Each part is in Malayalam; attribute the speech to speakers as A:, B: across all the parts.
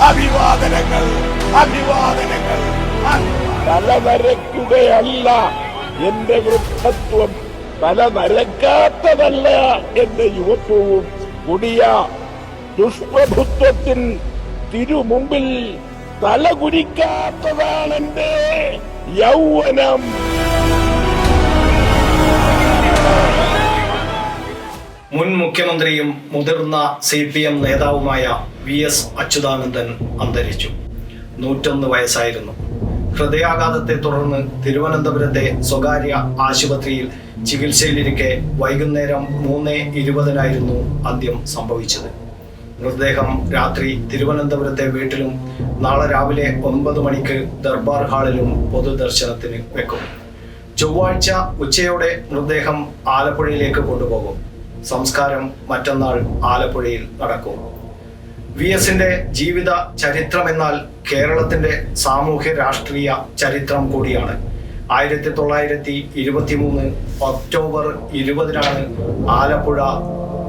A: അഭിവാദനങ്ങൾ അഭിവാദനങ്ങൾ. തലനരക്കുകയല്ല എന്റെ വൃദ്ധത്വം. തലമരക്കാത്തതല്ല എന്റെ യുവത്വവും. കൊടിയ ദുഷ്പ്രഭുത്വത്തിൻ തിരുമുമ്പിൽ തലകുരിക്കാത്തതാണെന്റെ യൗവനം.
B: മുൻ മുഖ്യമന്ത്രിയും മുതിർന്ന സി പി എം നേതാവുമായ വി എസ് അച്യുതാനന്ദൻ അന്തരിച്ചു. നൂറ്റൊന്ന് വയസ്സായിരുന്നു. ഹൃദയാഘാതത്തെ തുടർന്ന് തിരുവനന്തപുരത്തെ സ്വകാര്യ ആശുപത്രിയിൽ ചികിത്സയിലിരിക്കെ വൈകുന്നേരം മൂന്ന് ഇരുപതിനായിരുന്നു അന്ത്യം സംഭവിച്ചത്. മൃതദേഹം രാത്രി തിരുവനന്തപുരത്തെ വീട്ടിലും നാളെ രാവിലെ ഒൻപത് മണിക്ക് ദർബാർ ഹാളിലും പൊതുദർശനത്തിന് വെക്കും. ചൊവ്വാഴ്ച ഉച്ചയോടെ മൃതദേഹം ആലപ്പുഴയിലേക്ക് കൊണ്ടുപോകും. സംസ്കാരം മറ്റന്നാൾ ആലപ്പുഴയിൽ നടക്കും. വി എസിന്റെ ജീവിത ചരിത്രം എന്നാൽ കേരളത്തിന്റെ സാമൂഹ്യ രാഷ്ട്രീയ ചരിത്രം കൂടിയാണ്. ആയിരത്തി തൊള്ളായിരത്തി ഇരുപത്തി മൂന്ന് ഒക്ടോബർ ഇരുപതിനാണ് ആലപ്പുഴ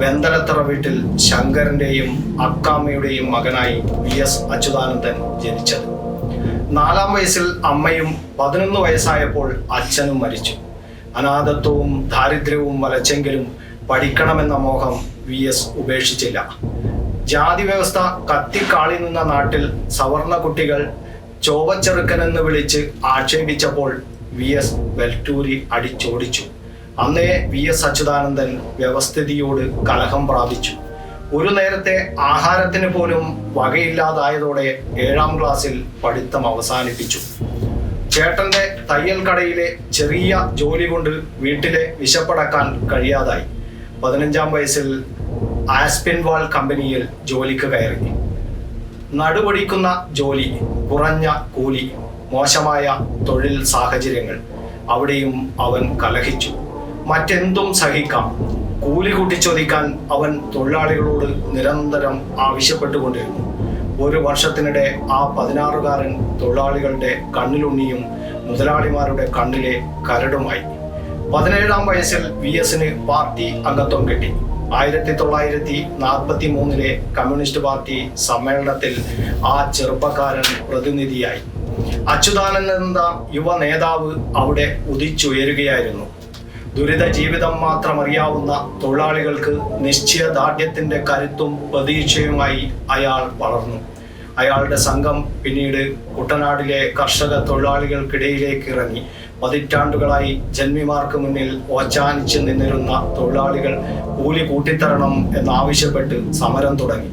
B: വെന്തലത്തറ വീട്ടിൽ ശങ്കരന്റെയും അക്കാമ്മയുടെയും മകനായി വി എസ് അച്യുതാനന്ദൻ ജനിച്ചത്. നാലാം വയസ്സിൽ അമ്മയും പതിനൊന്ന് വയസ്സായപ്പോൾ അച്ഛനും മരിച്ചു. അനാഥത്വവും ദാരിദ്ര്യവും വലച്ചെങ്കിലും പഠിക്കണമെന്ന മോഹം വി എസ് ഉപേക്ഷിച്ചില്ല. ജാതി വ്യവസ്ഥ കത്തിക്കാളി നിന്ന നാട്ടിൽ സവർണ കുട്ടികൾ ചോവച്ചെറുക്കനെന്ന് വിളിച്ച് ആക്ഷേപിച്ചപ്പോൾ വി എസ് വെൽറ്റൂരി അടിച്ചോടിച്ചു. അന്നേ വി എസ് അച്യുതാനന്ദൻ വ്യവസ്ഥിതിയോട് കലഹം പ്രാപിച്ചു. ഒരു നേരത്തെ ആഹാരത്തിന് പോലും വകയില്ലാതായതോടെ ഏഴാം ക്ലാസ്സിൽ പഠിത്തം അവസാനിപ്പിച്ചു. ചേട്ടന്റെ തയ്യൽ കടയിലെ ചെറിയ ജോലി കൊണ്ട് വീട്ടിലെ വിശപ്പടക്കാൻ കഴിയാതായി. പതിനഞ്ചാം വയസ്സിൽ ആസ്പിൻവാൾ കമ്പനിയിൽ ജോലിക്ക് കയറി. നടുപൊടിക്കുന്ന ജോലി കുറഞ്ഞ കൂലി മോശമായ തൊഴിൽ സാഹചര്യങ്ങൾ അവിടെയും അവൻ കലഹിച്ചു. മറ്റെന്തും സഹിക്കാം. കൂലി കൂട്ടിച്ചോദിക്കാൻ അവൻ തൊഴിലാളികളോട് നിരന്തരം ആവശ്യപ്പെട്ടുകൊണ്ടിരുന്നു. ഒരു വർഷത്തിനിടെ ആ പതിനാറുകാരൻ തൊഴിലാളികളുടെ കണ്ണിലുണ്ണിയും മുതലാളിമാരുടെ കണ്ണിലെ കരടുമായി. പതിനേഴാം വയസ്സിൽ വി എസിന് പാർട്ടി അംഗത്വം കിട്ടി. ആയിരത്തി തൊള്ളായിരത്തി നാൽപ്പത്തി മൂന്നിലെ കമ്മ്യൂണിസ്റ്റ് പാർട്ടി സമ്മേളനത്തിൽ ആ ചെറുപ്പക്കാരൻ പ്രതിനിധിയായി. അച്യുതാനന്ദ യുവ നേതാവ് അവിടെ ഉദിച്ചുയരുകയായിരുന്നു. ദുരിത ജീവിതം മാത്രം അറിയാവുന്ന തൊഴിലാളികൾക്ക് നിശ്ചയദാർഢ്യത്തിന്റെ കരുത്തും പ്രതീക്ഷയുമായി അയാൾ വളർന്നു. അയാളുടെ സംഘം പിന്നീട് കുട്ടനാടിലെ കർഷക തൊഴിലാളികൾക്കിടയിലേക്ക് ഇറങ്ങി. പതിറ്റാണ്ടുകളായി ജന്മിമാർക്ക് മുന്നിൽ ഓച്ചാനിച്ച് നിന്നിരുന്ന തൊഴിലാളികൾ കൂലി കൂട്ടിത്തരണം എന്നാവശ്യപ്പെട്ട് സമരം തുടങ്ങി.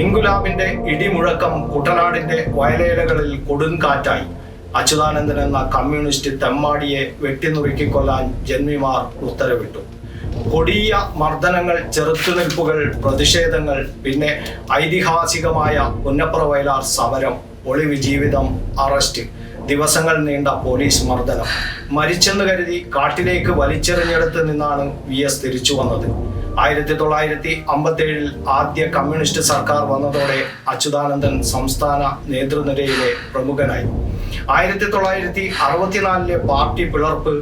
B: ഇൻഗുലാബിന്റെ ഇടിമുഴക്കം കുട്ടനാടിന്റെ വയലേലകളിൽ കൊടുങ്കാറ്റായി അച്യുതാനന്ദൻ എന്ന കമ്മ്യൂണിസ്റ്റ് തെമ്മാടിയെ വെട്ടിനുറുക്കിക്കൊല്ലാൻ ജന്മിമാർ ഉത്തരവിട്ടു. കൊടിയ മർദ്ദനങ്ങൾ ചെറുത്തുനിൽപ്പുകൾ പ്രതിഷേധങ്ങൾ പിന്നെ ഐതിഹാസികമായ പുന്നപ്ര വയലാർ സമരം ഒളിവ് ജീവിതം അറസ്റ്റ്. ദിവസങ്ങൾ നീണ്ട പോലീസ് മർദ്ദനം. മരിച്ചെന്ന് കരുതി കാട്ടിലേക്ക് വലിച്ചെറിഞ്ഞെടുത്ത് നിന്നാണ് വി എസ് തിരിച്ചു വന്നത്. ആയിരത്തി തൊള്ളായിരത്തി അമ്പത്തേഴിൽ ആദ്യ കമ്മ്യൂണിസ്റ്റ് സർക്കാർ വന്നതോടെ അച്യുതാനന്ദൻ സംസ്ഥാന നേതൃനിരയിലെ പ്രമുഖനായി. ആയിരത്തി തൊള്ളായിരത്തി അറുപത്തിനാലിലെ പാർട്ടി പിളർപ്പ്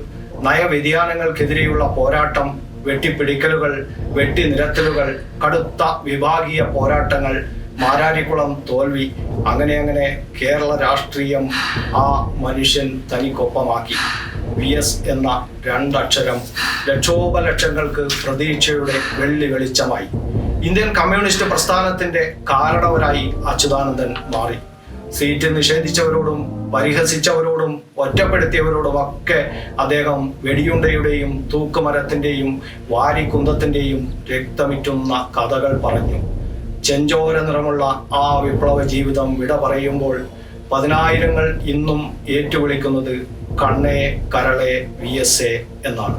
B: നയവ്യതിയാനങ്ങൾക്കെതിരെയുള്ള പോരാട്ടം വെട്ടിപ്പിടിക്കലുകൾ വെട്ടിനിരത്തലുകൾ കടുത്ത വിഭാഗീയ പോരാട്ടങ്ങൾ മാരാരിക്കുളം തോൽവി അങ്ങനെ അങ്ങനെ കേരള രാഷ്ട്രീയം ആ മനുഷ്യൻ തനിക്കൊപ്പമാക്കി. വി എസ് എന്ന രണ്ടക്ഷരം ലക്ഷോപലക്ഷങ്ങൾക്ക് പ്രതീക്ഷയുടെ വെള്ളി വെളിച്ചമായി. ഇന്ത്യൻ കമ്മ്യൂണിസ്റ്റ് പ്രസ്ഥാനത്തിന്റെ കാരണവരായി അച്യുതാനന്ദൻ മാറി. സീറ്റ് നിഷേധിച്ചവരോടും പരിഹസിച്ചവരോടും ഒറ്റപ്പെടുത്തിയവരോടും ഒക്കെ അദ്ദേഹം വെടിയുണ്ടയുടെയും തൂക്കുമരത്തിന്റെയും വാരിക്കുന്തത്തിന്റെയും രക്തമിറ്റുന്ന കഥകൾ പറഞ്ഞു. ചെഞ്ചോര നിറമുള്ള ആ വിപ്ലവ ജീവിതം വിട പറയുമ്പോൾ പതിനായിരങ്ങൾ ഇന്നും ഏറ്റുവിളിക്കുന്നത് കണ്ണേ കരളെ വി എസ് എ എന്നാണ്.